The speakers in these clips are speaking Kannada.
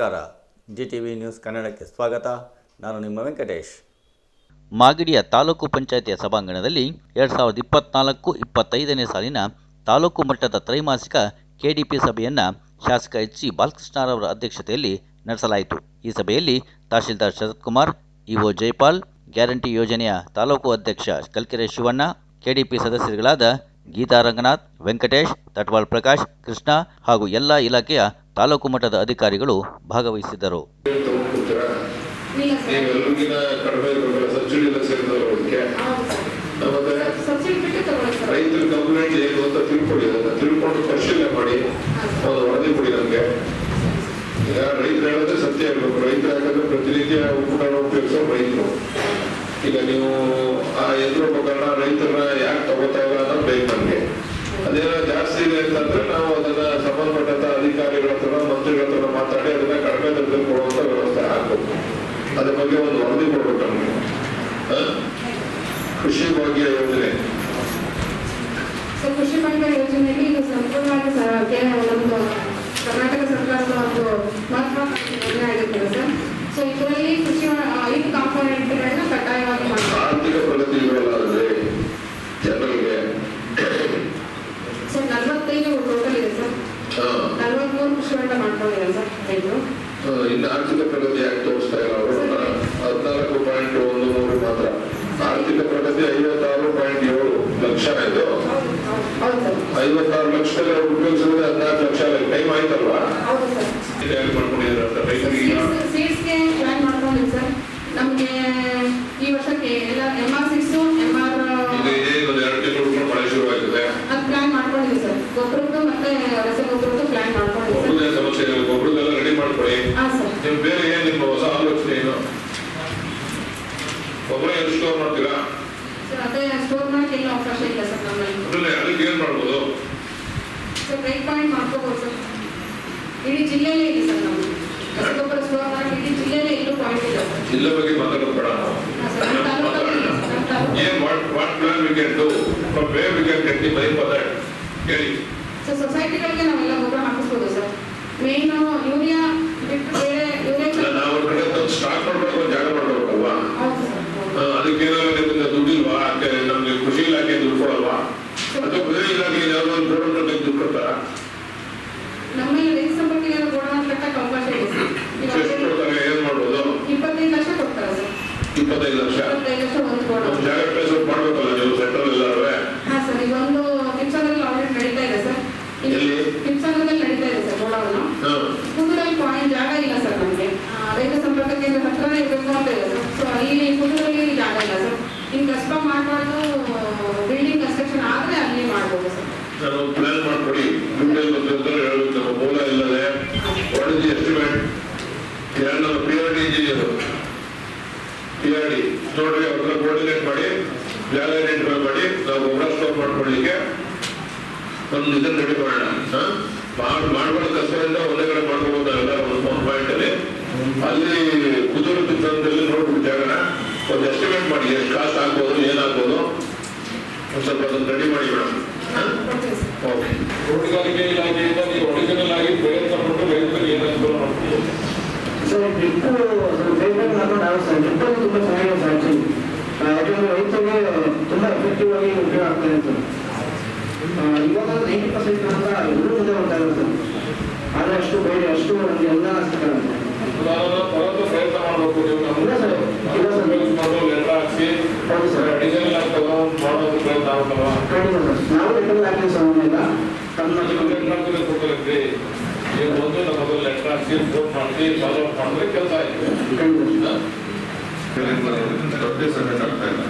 ನಮಸ್ಕಾರ. ಜಿ ಟಿ ವಿ ನ್ಯೂಸ್ ಕನ್ನಡಕ್ಕೆ ಸ್ವಾಗತ. ನಾನು ನಿಮ್ಮ ವೆಂಕಟೇಶ್. ಮಾಗಡಿಯ ತಾಲೂಕು ಪಂಚಾಯತಿಯ ಸಭಾಂಗಣದಲ್ಲಿ ಎರಡು ಸಾವಿರದ ಇಪ್ಪತ್ನಾಲ್ಕು ಇಪ್ಪತ್ತೈದನೇ ಸಾಲಿನ ತಾಲೂಕು ಮಟ್ಟದ ತ್ರೈಮಾಸಿಕ ಕೆಡಿಪಿ ಸಭೆಯನ್ನು ಶಾಸಕ ಎಚ್ ಸಿ ಬಾಲಕೃಷ್ಣರವರ ಅಧ್ಯಕ್ಷತೆಯಲ್ಲಿ ನಡೆಸಲಾಯಿತು. ಈ ಸಭೆಯಲ್ಲಿ ತಹಶೀಲ್ದಾರ್ ಶರತ್ಕುಮಾರ್, ಇಒ ಜೈಪಾಲ್, ಗ್ಯಾರಂಟಿ ಯೋಜನೆಯ ತಾಲೂಕು ಅಧ್ಯಕ್ಷ ಕಲ್ಕೆರೆ ಶಿವಣ್ಣ, ಕೆಡಿಪಿ ಸದಸ್ಯರುಗಳಾದ ಗೀತಾ ರಂಗನಾಥ್, ವೆಂಕಟೇಶ್, ತಟ್ವಾಳ್ ಪ್ರಕಾಶ್, ಕೃಷ್ಣ ಹಾಗೂ ಎಲ್ಲ ಇಲಾಖೆಯ ತಾಲೂಕು ಮಟ್ಟದ ಅಧಿಕಾರಿಗಳು ಭಾಗವಹಿಸಿದ್ದರು. ರೈತರ ಮಾಡಿ ಈಗ ರೈತರು ರೈತರು ಪ್ರತಿನಿತ್ಯ ಉಪಕರಣ ಉಪಯೋಗಿಸೋ ರೈತರು ಈಗ ನೀವು ಆ ಯಂತ್ರೋಪಕರಣ ರೈತರನ್ನ ಯಾಕೆ ತಗೋತಾ ಇಲ್ಲ ಅನ್ನೋದು ಬೇಕು ನಮಗೆ ಅದೇನೋ ಜಾಸ್ತಿ ಇದೆ ಅಂತಂದ್ರೆ ನಾವು ಅದನ್ನ ಸಂಬಂಧಪಟ್ಟಂತ ಅಧಿಕಾರಿಗಳ ಹತ್ರ ಮಂತ್ರಿಗಳ ಹತ್ರ ಮಾತಾಡಿ ಅದನ್ನ ಕಡಿಮೆ ದರದಲ್ಲಿ ಕೊಡುವಂತ ವ್ಯವಸ್ಥೆ ಆಗ್ಬೇಕು ಅದ್ರ ಬಗ್ಗೆ ಒಂದು ವರದಿ ಕೊಡ್ಬೇಕು ನಮಗೆ ಹ? ಕೃಷಿ ಭಾಗ್ಯ ಯೋಜನೆ ಸೊ ಕೃಷಿ ಭಾಗ್ಯ ಯೋಜನೆಯಲ್ಲಿ ಇದು ಸಂಪೂರ್ಣವಾಗಿ ಸ- ಕೇವಲ ನಮ್ಮದು ಕರ್ನಾಟಕ ಸರ್ಕಾರದ ಒಂದು ಮಹತ್ವಾಕಾಂಕ್ಷಿ ಯೋಜನೆ ಆಗಿರ್ತದೆ ಸರ್ ಸೊ ಇದರಲ್ಲಿ ಕೃಷಿ ಐದು ಕಾಂಪೋನೆಂಟ್ಗಳನ್ನ ಕಡ್ಡಾಯವಾಗಿ ಮಾಡ್ತಾರೆ ಆರ್ಥಿಕ ಪ್ರಗತಿ ಜನರಿಗೆ ಸೊ ನಲವತ್ತೈದು ಟೋಟಲ್ ಇದೆ ಸರ್ ನಲವತ್ಮೂರು ಕೃಷಿ ಹೊಂಡ ಮಾಡ್ಕೊಂಡಿದ್ದಾರೆ ಸರ್ ರೈತರು. ಹ, ಇನ್ನು ಆರ್ಥಿಕ ಪ್ರಗತಿ ಯಾಕೆ ತೋರಿಸ್ತಾ ಇಲ್ಲ? ಹದಿನಾಲ್ಕು ಪಾಯಿಂಟ್ ಒಂದು ಮೂರು ಮಾತ್ರ. ಆರ್ಥಿಕ ಪ್ರಗತಿ ಐವತ್ತಾರು ಪಾಯಿಂಟ್ ಏಳು ಲಕ್ಷ ಇದು ಸರ್ ಐವತ್ತಾರು ಲಕ್ಷದಲ್ಲಿ ಅವ್ರು ಉಪಯೋಗಿಸಿದ್ರೆ ಹದಿನಾಲ್ಕು ಲಕ್ಷ. ಟೈಮ್ ಆಯ್ತಲ್ವಾ? ಸರ್ ಮಾಡ್ಕೊಂಡಿದ್ದಾರೆ ರೈತರಿಗೆ ಈಗ ಸೀಡ್ಸ್ಗೆ ಪ್ಲಾನ್ ಮಾಡ್ಕೊಂಡಿದ್ದೀವಿ ಸರ್ ನಮಗೆ ಈ ವರ್ಷಕ್ಕೆ ಎಲ್ಲ M R six M R ಈಗ ಇದೇ ಒಂದು ಎರಡು ತಿಂಗಳು ಉಳ್ಕೊಂಡು ಮಳೆ ಶುರು ಆಗಿದೆ ಅದು ಪ್ಲಾನ್ ಮಾಡ್ಕೊಂಡಿದ್ದೀವಿ ಸರ್ ಗೊಬ್ಬರದ್ದು ಮತ್ತೆ ರಸಗೊಬ್ಬರದ್ದು ಪ್ಲಾನ್ ಮಾಡ್ಕೊಂಡಿದ್ದೀವಿ ಸರ್ ಒಬ್ಬರದೇ ಸಮಸ್ಯೆ ಇಲ್ಲ ಒಬ್ಬರದೆಲ್ಲ ರೆಡಿ ಮಾಡ್ಕೊಳ್ಳಿ ಹಾಂ ಬೇರೆ ಏನು ನಿಮ್ಮ ಹೊಸ ಆಲೋಚನೆ ಏನು? ಒಬ್ಬರೇ ಎಷ್ಟು ಸ್ಟೋರ್ ಮಾಡ್ತೀರಾ? ಸರ್ ಅದೇ ಸ್ಟೋರ್ ಮಾಡಕ್ಕೆ ಎಲ್ಲ ಅವಕಾಶ ಇಲ್ಲ ಸರ್ ನಮ್ಮಲ್ಲಿ. ಅದ್ರಲ್ಲಿ ಅದಕ್ಕೆ ಏನ್ ಮಾಡ್ಬೋದು? ಸರ್ ಬ್ರೇಕ್ ಪಾಯಿಂಟ್ ಮಾಡ್ಕೋಬೋದು ಸರ್ ಇಡೀ ಜಿಲ್ಲೆಯಲ್ಲೇ ಇದೆ ಸರ್ ನಾವು ರಸಗೊಬ್ಬರ ಸ್ಟೋರ್ ಮಾಡಕ್ಕೆ ಇಡೀ ಜಿಲ್ಲೆಯಲ್ಲೇ ಇಲ್ಲೂ ಪಾಯಿಂಟ್ ಇಲ್ಲ ಸರ್ ಜಿಲ್ಲೆ ಬಗ್ಗೆ ಮಾತಾಡೋದು ನಾವು ಇದೆ ಏನ್ what what plan we can do from we can get the money for that ಹೇಳಿ ಸೊ ಸೊಸೈಟಿಗಳಿಗೆ ನಾವೆಲ್ಲ ಗೊಬ್ಬರ ಹಾಕಿಸ್ಬೋದು ಸರ್ ಮೇನ್ ಯೂರಿಯಾ ಬಿಟ್ಟು ಬೇರೆ ಇಲ್ಲ, ಯೂರಿಯಾ ನಾವು ಅವ್ರ ಕಡೆ ತಂದು ಸ್ಟಾರ್ಟ್ ಮಾಡ್ಬೇಕು ಒಂದು ಜಾಗ ಮಾಡ್ಬೇಕಲ್ವಾ ಹೌದು ಸರ್ ಆ, ಅದಕ್ಕೆ ಏನಾದ್ರು ನಿಮ್ಗೆ ದುಡ್ಡಿಲ್ವಾ ಅದಕ್ಕೆ ನಮ್ಗೆ ಕೃಷಿ ಇಲಾಖೆ ದುಡ್ಡು ಕೊಡಲ್ವಾ ಯಾವ್ದೋ ಒಂದು ಕೊಡ್ತಾರ? ರೈತ ಇದೆ ಎಷ್ಟು ಕೊಡ್ತಾರೆ ಏನ್ ಮಾಡ್ಬೋದು? ಇಪ್ಪತ್ತೈದು ಲಕ್ಷ ಕೊಡ್ತಾರೆ ಸರ್. ಇಪ್ಪತ್ತೈದು ಲಕ್ಷ? ಇಪ್ಪತ್ತೈದು ಲಕ್ಷ ಒಂದು ಮಾಡ್ಬೇಕಲ್ಲ ನೀವು ಸೆಂಟ್ರಲ್ ಎಲ್ಲಾರು ಹಾ ಸರ್ ಇದೊಂದು ಕಿಪ್ಸಂದ್ರಲ್ಲಿ ಆಲ್ರೆಡಿ ನಡೀತಾ ಇದೆ ಸರ್. ಎಲ್ಲಿ? ಕಿಪ್ಸಂದ್ರಲ್ಲಿ ನಡೀತಾ ಇದೆ ಸರ್ ಹ್ಮ್ ಕುಂದೂರಲ್ಲಿ ಪಾಯಿಂಟ್ ಜಾಗ ಇಲ್ಲ ಸರ್ ನಮಗೆ ರೈತ ಸಂಪರ್ಕ ಕೇಂದ್ರ ಹತ್ರನೇ ಇರಬೇಕು ಅಂತ ಇದೆ ಸರ್ ಸೊ ಅಲ್ಲಿ ಕುಂದೂರಲ್ಲಿ ಜಾಗ ಇಲ್ಲ ಸರ್ ಇನ್ನು ಕಷ್ಟ ಮಾಡಬಾರ್ದು ಬಿಲ್ಡಿಂಗ್ ಕನ್ಸ್ಟ್ರಕ್ಷನ್ ಆದರೆ ಅಲ್ಲಿ ಮಾಡ್ಬೋದು ಸರ್ ನಾನು ಪ್ಲಾನ್ ಮಾಡ್ಕೊಡಿ ದುಡ್ಡಲ್ಲಿ ಬಂದಿರ್ತಾರೆ ಹೇಳ್ಬೇಕು ನಮ್ಮ ಮೂಲ ಇಲ್ಲದೆ ವಾಟ್ ಇಸ್ ದಿ ಎಸ್ಟಿಮೇಟ್ ಎರಡು ನಮ್ಮ P R D engineer P R D ನೋಡ್ರಿ ಅವ್ರನ್ನ ಕೋರ್ಡಿನೇಟ್ ಮಾಡಿ ಐಡೆಂಟಿಫೈ ಮಾಡಿ ನಾವು ಓವರ್ಸ್ಟೋರ್ ಮಾಡ್ಕೊಳ್ಳಿಕ್ಕೆ ಒಂದು ಇದನ್ನ ರೆಡಿ ಮಾಡೋಣ? ಮಾಡ್ ಮಾಡ್ಬಾರ್ದು ಕಸರಿಂದ ಒಂದೇ ಕಡೆ ಮಾಡ್ಕೋಬೋದಲ್ಲ ಒಂದು ಒಂದು ಪಾಯಿಂಟ್ ಅಲ್ಲಿ. ಅಲ್ಲಿ ಕುದುರೆ ಚಿತ್ರದಲ್ಲಿ ನೋಡ್ಬಿಟ್ಟು ಒಂದು ಎಸ್ಟಿಮೇಟ್ ಮಾಡಿ, ಎಷ್ಟು ಕಾಸ್ಟ್ ಆಗ್ಬೋದು, ಏನಾಗ್ಬೋದು? ಒಂದು ಸ್ವಲ್ಪ ಅದನ್ನ ರೆಡಿ ಮಾಡಿ ಮೇಡಮ್ ಓಕೆ ತೋಟಗಾರಿಕೆ ಇಲಾಖೆಯಿಂದ ನೀವು ಒರಿಜಿನಲ್ ಆಗಿ ಬೆಳೆ ತಗೊಂಡು ರೈತರಿಗೆ ಏನು ಅನುಕೂಲ ಮಾಡ್ತೀವಿ ಸರ್ ಡಿಪ್ಪು ಡ್ರಿಪ್ ಅಲ್ಲಿ ತುಂಬಾ ಚೆನ್ನಾಗಿದೆ ಸರ್ ಆಕ್ಚುಲಿ ಯಾಕಂದ್ರೆ ರೈತರಿಗೆ ತುಂಬಾ ಎಫೆಕ್ಟಿವ್ ಆಗಿ ಉಪಯೋಗ ಅಂತ. ಸರ್ ಇವಾಗ ನೈಂಟಿ ಪರ್ಸೆಂಟ್ ಅಂತ ಎಲ್ಲರೂ ಮುಂದೆ ಬರ್ತಾ ಆದರೆ ಅಷ್ಟು ಬೇರೆ ಅಷ್ಟು ನಮ್ಗೆ ಎಲ್ಲ ಬರೋದು ಪ್ರಯತ್ನ ಮಾಡಬೇಕು ನೀವು ಇಲ್ಲ ಸರ್, ಇಲ್ಲ ಸರ್. ಲೆಟರ್ ಹಾಕ್ಸಿ ಹೌದು ಸರ್. ಅಡಿಷನಲ್ ಆಗಿ ಮಾಡೋದು ಪ್ರಯತ್ನ ಆಗ್ಬೇಕಲ್ವಾ ಖಂಡಿತ ಸರ್. ನಾವು ಲೆಕ್ಕದಲ್ಲಿ ಹಾಕ್ತೀವಿ ಸರ್ ಅವನ್ನೆಲ್ಲ. ತಮ್ಮ ಲೆಟರ್ ಕೊಟ್ಟಿರ್ತೀರಿ ನೀವು ಒಂದು ನಮಗೆ ಲೆಟರ್ ಹಾಕಿ ಫೋನ್ ಮಾಡಿ ಫಾಲೋ ಅಪ್ ಮಾಡಿದ್ರೆ ಕೆಲಸ ಆಯ್ತು ಖಂಡಿತ ದೊಡ್ಡ ಸಬ್ಮಿಟ್ ಆಗ್ತಾ ಇಲ್ಲ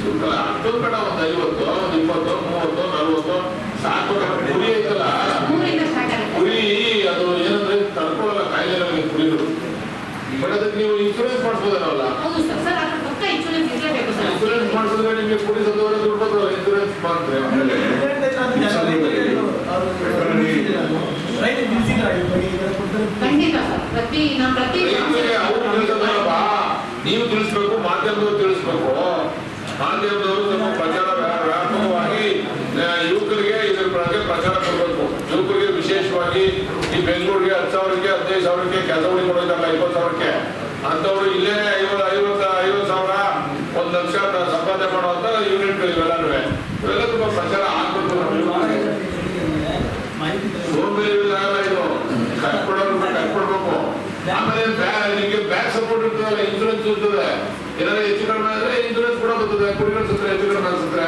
ಸಾಕು ಅಷ್ಟೊಂದು ಬೇಡ ಒಂದು ಐವತ್ತು ಒಂದು ಇಪ್ಪತ್ತು ಮೂವತ್ತು ನಲ್ವತ್ತು ಸಾಕು ಕುರಿ ಐತಲ್ಲ? ಕುರಿ ಅದು ಏನಂದ್ರೆ ತಡ್ಕೊಳ್ಳಲ್ಲ ಕಾಯಿಲೆ ನಮಗೆ ಕುರಿಗಳು ಬಟ್ ಅದಕ್ಕೆ ನೀವು ಇನ್ಶೂರೆನ್ಸ್ ಮಾಡಿಸ್ಬೋದಲ್ಲ ಇನ್ಶೂರೆನ್ಸ್ ಮಾಡಿಸಿದ್ರೆ ನಿಮಗೆ ಕುರಿ ಸತ್ತವರ ದುಡ್ಡು ಮಾಡ್ತಾರೆ? ಖಂಡಿತ ಸರ್ ಪ್ರತಿ ನಾವು ಪ್ರತಿ ನೀವು ತಿಳಿಸ್ಬೇಕು ಮಾಧ್ಯಮದವ್ರು ತಿಳಿಸ್ಬೇಕು. ಮಾಧ್ಯಮದವರು ನಮ್ಮ ಪ್ರಚಾರ ವ್ಯಾ- ವ್ಯಾಪಕವಾಗಿ ಯುವಕರಿಗೆ ಇದ್ರ ಬಗ್ಗೆ ಪ್ರಚಾರ ಕೊಡಬೇಕು. ಯುವಕರಿಗೆ ವಿಶೇಷವಾಗಿ ಈ ಬೆಂಗಳೂರಿಗೆ ಹತ್ತು ಸಾವಿರಕ್ಕೆ, ಹದಿನೈದು ಸಾವಿರಕ್ಕೆ ಕೆಲಸ ಕೊಡೋದಲ್ಲ ಇಪ್ಪತ್ತು ಸಾವಿರಕ್ಕೆ. ಅಂಥವ್ರು ಇಲ್ಲೇ ಐವತ್ತು ಐವತ್ತು ಐವತ್ತು ಸಾವಿರ, ಒಂದು ಲಕ್ಷ ಸಂಪಾದನೆ ಮಾಡುವಂಥ ಯೂನಿಟ್ ಇವೆಲ್ಲನೂ. ಇವೆಲ್ಲ ತುಂಬ ಪ್ರಚಾರ ಇನ್ಸೂರೆನ್ಸ್ ಕುರಿಗಳ ಹೆಚ್ಚು ಕಡಿಮೆ ಅನ್ಸುತ್ತೆ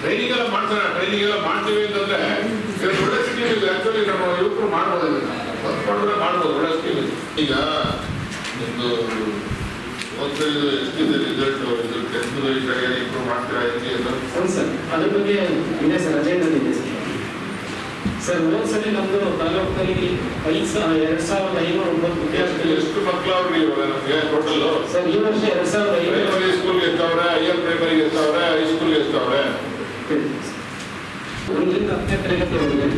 ಟ್ರೈನಿಂಗ್ ಎಲ್ಲ ಮಾಡ್ತಾರೆ ಟ್ರೈನಿಂಗ್ ಎಲ್ಲ ಮಾಡ್ತೀವಿ ಅಂತಂದ್ರೆ ಕೆಲವು ಒಳ್ಳೆ ಸ್ಕೀಮ್ ಇದೆ. ಆಕ್ಚುಲಿ ನಮ್ಮ ಯುವಕರು ಮಾಡ್ಬೋದು ಮಾಡಿದ್ರೆ ಮಾಡ್ಬೋದು ಒಳ್ಳೆ ಸ್ಕೀಮ್ ಇದೆ. ಈಗ ನಿಮ್ದು ಒಂದು ಇದು ಎಷ್ಟಿದೆ ರಿಸಲ್ಟ್ ಇದು ಟೆಂತ್ ಸರಿಯಾಗಿ ಇಂಪ್ರೂವ್ ಮಾಡ್ತೀರಾ ಹೆಂಗೆ ಅಂತ? ಹೌದು ಸರ್. ಅದ್ರ ಬಗ್ಗೆ ಇದೆ ಸರ್. ಅಜೆಂಡಲ್ಲಿ ಇದೆ ಸರ್. ಸರ್ ಹೋದ್ಸಲಿ ನಮ್ದು ತಾಲೂಕಿನಲ್ಲಿ ಐದು ಸಾವಿರ ಎರಡು ಸಾವಿರದ ಐನೂರ ಒಂಬತ್ತು ವಿದ್ಯಾರ್ಥಿಗಳು ಎಷ್ಟು ಮಕ್ಕಳು ಅವ್ರಿಗೆ ಇವಾಗ ನಮಗೆ ಟೋಟಲ್ ಸರ್ ಈ ವರ್ಷ ಎರಡ್ ಸಾವಿರದ ಐನೂರ. ಪ್ರೈಮರಿ ಸ್ಕೂಲ್ಗೆ ಎಷ್ಟವ್ರೆ? Higher ಪ್ರೈಮರಿಗೆ high school ಹೈಸ್ಕೂಲ್ಗೆ ಎಷ್ಟವ್ರೆ? ಒಂದರಿಂದ ಹತ್ತನೇ ತರಗತಿವರೆಗೆ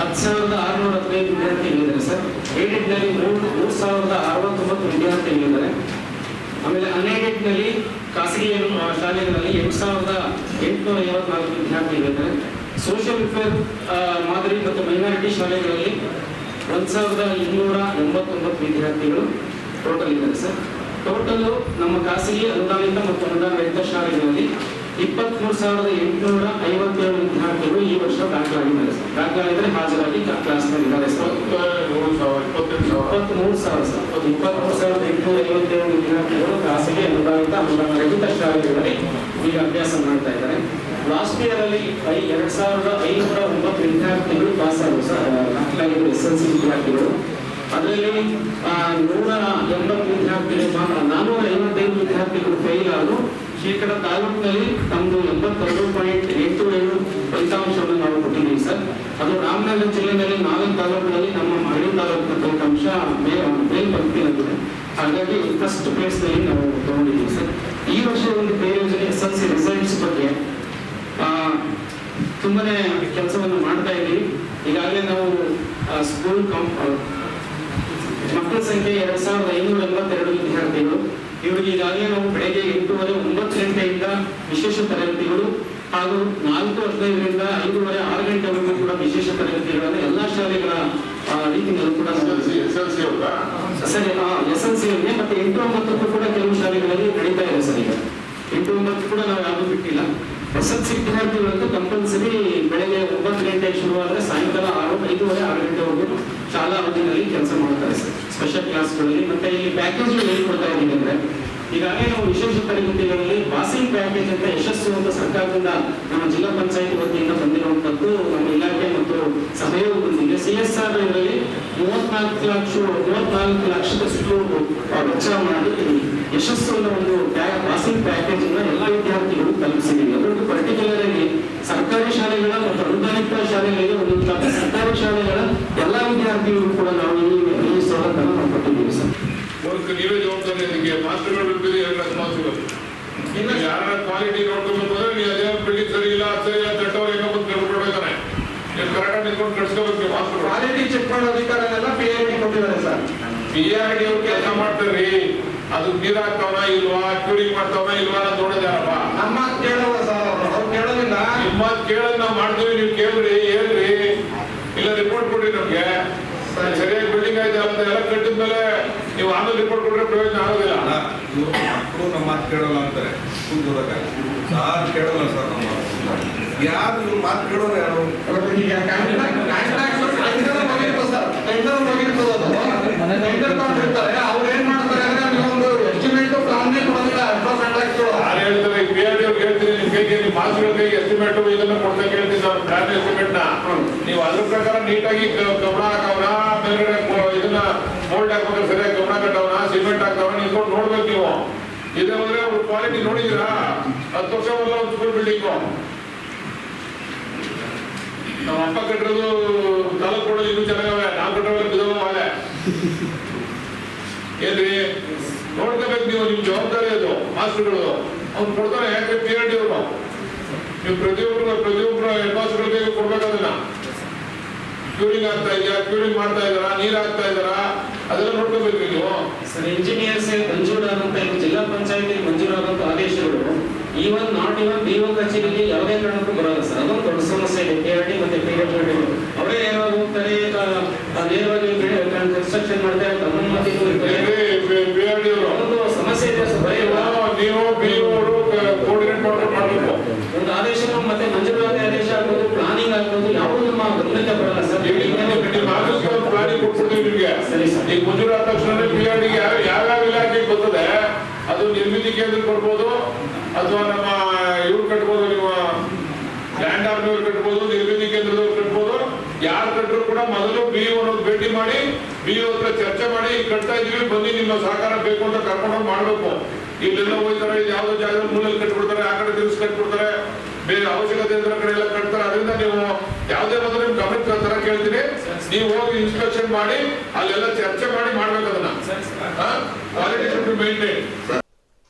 ಹತ್ತು ಸಾವಿರದ ಆರುನೂರ ಹದಿನೈದು ವಿದ್ಯಾರ್ಥಿಗಳಿದ್ದಾರೆ ಸರ್. ಏಡೆಡ್ನಲ್ಲಿ ಮೂರು ಮೂರು ಸಾವಿರದ ಅರವತ್ತೊಂಬತ್ತು ವಿದ್ಯಾರ್ಥಿಗಳಿದ್ದಾರೆ. ಆಮೇಲೆ ಅನ್ಎಡೆಡ್ನಲ್ಲಿ ಖಾಸಗಿ ಶಾಲೆಗಳಲ್ಲಿ ಎಂಟು ಸಾವಿರದ ಎಂಟುನೂರ ಐವತ್ನಾಲ್ಕು ವಿದ್ಯಾರ್ಥಿಗಳಿದ್ದಾರೆ. ಸೋಷಿಯಲ್ ವೆಲ್ಫೇರ್ ಮಾದರಿ ಮತ್ತು ಮೈನಾರಿಟಿ ಶಾಲೆಗಳಲ್ಲಿ ಒಂದು ಸಾವಿರದ ಇನ್ನೂರ ಎಂಬತ್ತೊಂಬತ್ತು ವಿದ್ಯಾರ್ಥಿಗಳು ಟೋಟಲ್ ಇದ್ದಾರೆ ಸರ್. ಟೋಟಲ್ ನಮ್ಮ ಖಾಸಗಿ ಅನುದಾನಿತ ಮತ್ತು ಅನುದಾನ ರಹಿತ ಶಾಲೆಗಳಲ್ಲಿ ಇಪ್ಪತ್ಮೂರು ಸಾವಿರದ ಎಂಟುನೂರ ಐವತ್ತೇಳು ವಿದ್ಯಾರ್ಥಿಗಳು ಈ ವರ್ಷ ದಾಖಲಾಗಿದ್ದಾರೆ ಸರ್. ದಾಖಲಾಗಿದ್ರೆ ಹಾಜರಾಗಿ ಕ್ಲಾಸ್ನಲ್ಲಿದ್ದಾರೆ ಸರ್. ಮೂರು ಸಾವಿರ ಸರ್. ಇಪ್ಪತ್ಮೂರು ಸಾವಿರದ ಎಂಟುನೂರ ಐವತ್ತೇಳು ವಿದ್ಯಾರ್ಥಿಗಳು ಖಾಸಗಿ ಅನುದಾನಿತ ಅನುದಾನ ರಹಿತ ಶಾಲೆಗಳಲ್ಲಿ ಈಗ ಅಭ್ಯಾಸ ಮಾಡ್ತಾ ಇದ್ದಾರೆ. ಲಾಸ್ಟ್ ಇಯರ್ ಐ- ಎರಡ್ ಸಾವಿರದ ಐನೂರ ಒಂಬತ್ತು ವಿದ್ಯಾರ್ಥಿಗಳು ಪಾಸ್ ಆದರು ಸರ್ ದಾಖಲಾಗಿದ್ರು ಎಸ್ ಎಲ್ ಸಿ ವಿದ್ಯಾರ್ಥಿಗಳು. ಅದರಲ್ಲಿ ನೂರ ಎಂಬತ್ತು ವಿದ್ಯಾರ್ಥಿಗಳು ಮಾತ್ರ, ನಾನೂರ ಐವತ್ತೈದು ವಿದ್ಯಾರ್ಥಿಗಳು ಫೇಲ್ ಆದರು. ಶೇಕಡ ತಾಲೂಕಿನಲ್ಲಿ ತಮ್ಮದು ಎಂಬತ್ತೆರಡು ಪಾಯಿಂಟ್ ಎಂಟು ಏಳು ಫಲಿತಾಂಶವನ್ನು ನಾವು ಕೊಟ್ಟಿದ್ದೀವಿ ಸರ್. ಅದು ರಾಮನಗರ ಜಿಲ್ಲೆಯಲ್ಲಿ ನಾಲ್ಕು ತಾಲೂಕಿನಲ್ಲಿ ನಮ್ಮ ಮಹಿಳೆ ತಾಲೂಕಿನ ಫಲಿತಾಂಶ ಮೇ ಅಂತ ಹಾಗಾಗಿ ಫಸ್ಟ್ ಪ್ಲೇಸ್ನಲ್ಲಿ ನಾವು ತಗೊಂಡಿದ್ದೀವಿ ಸರ್. ಈ ವರ್ಷ ಒಂದು ಪ್ರಯೋಜನೆ ಎಸ್ ಎಲ್ ಸಿ ರಿಸಲ್ಟ್ಸ್ ಬಗ್ಗೆ ತುಂಬಾನೇ ಕೆಲಸವನ್ನು ಮಾಡ್ತಾ ಇದ್ದೀವಿ. ಈಗಾಗಲೇ ನಾವು ಸ್ಕೂಲ್ ಮಕ್ಕಳ ಸಂಖ್ಯೆ ಎರಡ್ ಸಾವಿರದ ಐನೂರ ಎಂಬತ್ತೆರಡು ವಿದ್ಯಾರ್ಥಿಗಳು. ಇವರಿಗೆ ಈಗಾಗಲೇ ನಾವು ಬೆಳಗ್ಗೆ ಎಂಟೂವರೆ ಒಂಬತ್ತು ಗಂಟೆಯಿಂದ ವಿಶೇಷ ತರಗತಿಗಳು ಹಾಗೂ ನಾಲ್ಕು ಹದಿನೈದರಿಂದ ಐದೂವರೆ ಆರು ಗಂಟೆವರೆಗೂ ಕೂಡ ವಿಶೇಷ ತರಗತಿಗಳನ್ನು ಎಲ್ಲಾ ಶಾಲೆಗಳ ರೀತಿಯಲ್ಲೂ ಕೂಡ ಸರಿ ಎಸ್ ಎಲ್ ಸಿ ಅವರಿಗೆ ಮತ್ತೆ ಎಂಟು ಒಂಬತ್ತಕ್ಕೂ ಕೂಡ ಕೆಲವು ಶಾಲೆಗಳಲ್ಲಿ ನಡೀತಾ ಇದೆ ಸರ್ ಈಗ. ಎಂಟು ಒಂಬತ್ತು ಕೂಡ ನಾವು ಯಾವುದು ಬಿಟ್ಟಿಲ್ಲ. ಎಸ್ ಎಲ್ ಸಿ ವಿದ್ಯಾರ್ಥಿಗಳಂತೂ ಕಂಪಲ್ಸರಿ ಬೆಳಗ್ಗೆ ಒಂಬತ್ತು ಗಂಟೆಗೆ ಶುರುವಾದ್ರೆ ಸಾಯಂಕಾಲ ಆರು, ಐದೂವರೆ, ಆರು ಗಂಟೆವರೆಗೂ ಶಾಲಾ ಅವಧಿನಲ್ಲಿ ಕೆಲಸ ಮಾಡ್ತಾರೆ ಸರ್ ಸ್ಪೆಷಲ್ ಕ್ಲಾಸ್ಗಳಲ್ಲಿ ಮತ್ತೆ ಇಲ್ಲಿ ಪ್ಯಾಕೇಜ್ ಏನು ಕೊಡ್ತಾ ಇದ್ದೀವಿ ಅಂದ್ರೆ, ಈಗಾಗಲೇ ನಾವು ವಿಶೇಷ ತರಗತಿಗಳಲ್ಲಿ ಪಾಸಿಂಗ್ ಪ್ಯಾಕೇಜ್ ಅಂತ ಯಶಸ್ಸು ಅಂತ ಸರ್ಕಾರದಿಂದ ನಮ್ಮ ಜಿಲ್ಲಾ ಪಂಚಾಯತ್ ವತಿಯಿಂದ ಬಂದಿರುವಂತದ್ದು ನಮ್ಮ ಇಲಾಖೆ ಸಿ ಎಸ್ ಆರ್ ಇದರಲ್ಲಿ ಮೂವತ್ನಾಲ್ಕು ಲಕ್ಷ ಮೂವತ್ನಾಲ್ಕು ಲಕ್ಷದಷ್ಟು ವೆಚ್ಚ ಮಾಡಿ ಯಶಸ್ಸು ಅನ್ನೋ ಒಂದು ಪಾಸಿಂಗ್ ಪ್ಯಾಕೇಜ್ ಅನ್ನ ಎಲ್ಲ ವಿದ್ಯಾರ್ಥಿಗಳು ತಲುಪಿಸಿದ್ದೀವಿ ಅದರಲ್ಲೂ ಪರ್ಟಿಕ್ಯುಲರ್ ಆಗಿ ಸರ್ಕಾರಿ ಶಾಲೆಗಳ ಮತ್ತು ಅನುದಾನಿತ ಶಾಲೆಗಳಿಗೆ ಒಂದೊಂದು ಸರ್ಕಾರಿ ಶಾಲೆಗಳ ಎಲ್ಲ ವಿದ್ಯಾರ್ಥಿಗಳು ಕೂಡ ನಾವು ಈ ಈ ಸವಲತ್ತನ್ನು ನಾವು ಕೊಟ್ಟಿದ್ದೀವಿ ಸರ್ ನೀವೇ ಜವಾಬ್ದಾರಿ ಅದಕ್ಕೆ ಮಾಸ್ಟರ್ಗಳು ಬಿಟ್ಟಿದೆ ರೆಸ್ಪಾನ್ಸಿಬಲ್ ಇನ್ನು ಯಾರ ಕ್ವಾಲಿಟಿ ನೋಡ್ಕೊಂಡು ನೀವು ಅದೇ ಬಿಲ್ಡಿಂಗ್ ಸರಿ ಇಲ್ಲ ಸರಿ ಇಲ್ಲ ತಟ್ಟವ್ರು ಏನೋ ಬಂದು ಕಳ್ಕೊಡ್ಬೇಕಾನೆ ನೀವು ಕರೆಕ್ಟಾಗಿ ನಿಂತ್ಕೊಂಡು ಕಟ್ಸ್ಕೋಬೇಕು ನೀವು ಮಾಸ್ಟರ್ ಕ್ವಾಲಿಟಿ ಚೆಕ್ ಮಾಡೋ ಅಧಿಕಾರನೆಲ್ಲ ಪಿ ಐ ಡಿ ಕೊಟ್ಟಿದ್ದಾರೆ ಸರ್. ಪಿ ಆರ್ ಡಿ ಅವ್ರು ಕೆಲಸ ಮಾಡ್ತಾರ್ರಿ. ಅದು ನೀರ್ ಹಾಕ್ತಾವನ ಇಲ್ವಾ? ಕ್ಯೂರಿಂಗ್ ಮಾಡ್ತಾವನ ಇಲ್ವಾ ಅಂತ ನೋಡಿದಾರಪ್ಪ ನಮ್ಮ ಕೇಳಲ್ಲ ಸರ್ ಅವ್ರು. ಕೇಳೋದಿಲ್ಲ ನಿಮ್ಮ ಕೇಳೋದ್ ನಾವು ಮಾಡ್ತೀವಿ ನೀವು ಕೇಳ್ರಿ ಹೇಳ್ರಿ. ಇಲ್ಲ ರಿಪೋರ್ಟ್ ಕೊಡ್ರಿ ನಮ್ಗೆ. ಸರಿಯಾಗಿ ಬಿಲ್ಡಿಂಗ್ ಆಯ್ತು ಅಂತ ಎಲ್ಲ ಕಟ್ಟಿದ್ಮೇಲೆ ನೀವು ಆಮೇಲೆ ರಿಪೋರ್ಟ್ ಕೊಟ್ರೆ ಪ್ರಯೋಜನ ಆಗೋದಿಲ್ಲ. ಇವ್ರು ಮಕ್ಕಳು ನಮ್ಮ ಮಾತು ಕೇಳಲ್ಲ ಅಂತಾರೆ. ಕುಂದೂರಾಗ ಸಾರ್ ಕೇಳಲ್ಲ ಸರ್ ನಮ್ಮ. ಯಾರು ಇವ್ರು ಮಾತು ಕೇಳೋರು ಯಾರು? ಅವ್ರು ಅಂದ್ರೆ ಎಸ್ಟಿಮೇಟ್ ಇದನ್ನ ಕೊಡ್ತಾ ಕೇಳ್ತೀನಿ ನಾನು ಪ್ಲಾನ್ ಎಸ್ಟಿಮೇಟ್ ನೀವು ಅದ್ರ ಪ್ರಕಾರ ನೀಟಾಗಿ ಗಮನ ಹಾಕವ್ರ, ಮೇಲ್ಗಡೆ ಇದನ್ನ ಮೋಲ್ಡ್ ಹಾಕ್ಬೇಕಾದ್ರೆ ಸರಿಯಾಗಿ ಗಮನ ಕಟ್ಟವನ ಸಿಮೆಂಟ್ ಹಾಕ್ತವನ ನಿಂತ್ಕೊಂಡು ನೋಡ್ಬೇಕು ನೀವು. ಇದೇ ಅವ್ರ ಕ್ವಾಲಿಟಿ ನೋಡಿದೀರಾ ಹತ್ತು ವರ್ಷ ಒಂದು ಸ್ಕೂಲ್ ಬಿಲ್ಡಿಂಗು ನಮ್ಮ ಅಪ್ಪ ಕಟ್ಟಿರೋದು ನಾಲ್ಕು ಕೊಡೋದು ಇನ್ನೂ ಚೆನ್ನಾಗವೆ. ನಾವು ಕಟ್ಟಿರೋದು ಬಿದ್ದವ ಮಾಲೆ ಏನ್ರಿ? ನೋಡ್ಕೋಬೇಕು ನೀವು, ನಿಮ್ ಜವಾಬ್ದಾರಿ ಅದು, ಮಾಸ್ಟರ್ಗಳು. ಅವ್ನು ಕೊಡ್ತಾರೆ ಯಾಕೆ ಪಿ ಅವರು? ನೀವು ಪ್ರತಿಯೊಬ್ಬರು ಪ್ರತಿಯೊಬ್ಬರು ಹೆಡ್ ಮಾಸ್ಟರ್ಗಳಿಗೆ ಕೊಡ್ಬೇಕು ಕ್ಯೂರಿಂಗ್ ಆಗ್ತಾ ಇದೆಯಾ? ಕ್ಯೂರಿಂಗ್ ಮಾಡ್ತಾ ಇದಾರಾ ನೀರು ಹಾಕ್ತಾ ಇದಾರಾ ಅದೆಲ್ಲ ನೋಡ್ಕೋಬೇಕು ನೀವು. ಸರ್ ಇಂಜಿನಿಯರ್ಸ್ ಮಂಜೂರಾದಂತ ಜಿಲ್ಲಾ ಪಂಚಾಯತಿ ಮಂಜೂರಾದಂತ ಆದೇಶಗಳು even not even B O ಕಚೇರಿಯಲ್ಲಿ ಯಾವುದೇ ಕಾರಣಕ್ಕೂ ಬರಲ್ಲ ಸರ್. ಅದೊಂದು ದೊಡ್ಡ ಸಮಸ್ಯೆ ಇದೆ. ಕೆ ಆರ್ ಡಿ ಮತ್ತೆ ಪಿ ಡಬ್ಲ್ಯೂ ಡಿ ಅವರೇ ನೇರವಾಗಿ ಹೋಗ್ತಾರೆ ನೇರವಾಗಿ ಕನ್ಸ್ಟ್ರಕ್ಷನ್ ಮಾಡ್ತಾರೆ ಡಿ ಅವರು ಸಮಸ್ಯೆ ಇದೆ ಸರ್. ನೀವು ಬಿ ಅವರು ಕೋರ್ಡಿನೇಟ್ ಮಾಡಬೇಕು. ಒಂದು ಆದೇಶ ಮತ್ತೆ ಮಂಜೂರಾತಿ ಆದೇಶ ಆಗ್ಬೋದು ಪ್ಲಾನಿಂಗ್ ಆಗ್ಬೋದು ಯಾವುದು ನಮ್ಮ ಗಮನಕ್ಕೆ ಬರಲ್ಲ ಸರ್. ಒಂದು ಪ್ಲಾನಿಂಗ್ ಕೊಟ್ಬಿಡ್ತೀವಿ ನಿಮಗೆ. ಸರಿ ಸರ್. ಈಗ ಮಂಜೂರಾದ ತಕ್ಷಣ ಪಿ ಆರ್ ಡಿಗೆ ಯಾವ ಇಲಾಖೆ ಇಲಾಖೆಗೆ ಬರ್ತದೆ ಅದು ನಿರ್ಮಿತಿ ಕೇಂದ್ರ ಕೊಡ್ಬೋದು ಅಥವಾ ನಮ್ಮ ಇವ್ರು ಕಟ್ಬೋದು ನಿಮ್ಮ ಲ್ಯಾಂಡ್ ಆರ್ಮಿಯವ್ರು ಕಟ್ಬೋದು ನಿರ್ಮಿತಿ ಕೇಂದ್ರದವ್ರು ಕಟ್ಬೋದು ಯಾರು ಕಟ್ಟರು ಕೂಡ ಮೊದಲು ಬಿ ಅನ್ನೋದು ಭೇಟಿ ಮಾಡಿ ಬಿ ಹತ್ರ ಚರ್ಚೆ ಮಾಡಿ ಈಗ ಕಟ್ತಾ ಇದೀವಿ ಬನ್ನಿ ನಿಮ್ಮ ಸಹಕಾರ ಬೇಕು ಅಂತ ಕರ್ಕೊಂಡೋಗಿ ಮಾಡ್ಬೇಕು. ಇಲ್ಲೆಲ್ಲ ಹೋಗ್ತಾರೆ ಯಾವ್ದೋ ಜಾಗ ಮೂಲಲ್ಲಿ ಕಟ್ಬಿಡ್ತಾರೆ ಆ ಕಡೆ ತಿರ್ಸ್ ಕಟ್ಬಿಡ್ತಾರೆ ಬೇರೆ ಅವಶ್ಯಕತೆ ಇದ್ರ ಕಡೆ ಎಲ್ಲ ಕಟ್ತಾರೆ. ಅದರಿಂದ ನೀವು ಯಾವುದೇ ಬಂದ್ರೆ ನಿಮ್ ಗಮನಕ್ಕೆ ತರ ಕೇಳ್ತೀನಿ. ನೀವು ಹೋಗಿ ಇನ್ಸ್ಪೆಕ್ಷನ್ ಮಾಡಿ ಅಲ್ಲೆಲ್ಲ ಚರ್ಚೆ ಮಾಡಿ ಮಾಡ್ಬೇಕು ಅದನ್ನ. Quality should maintain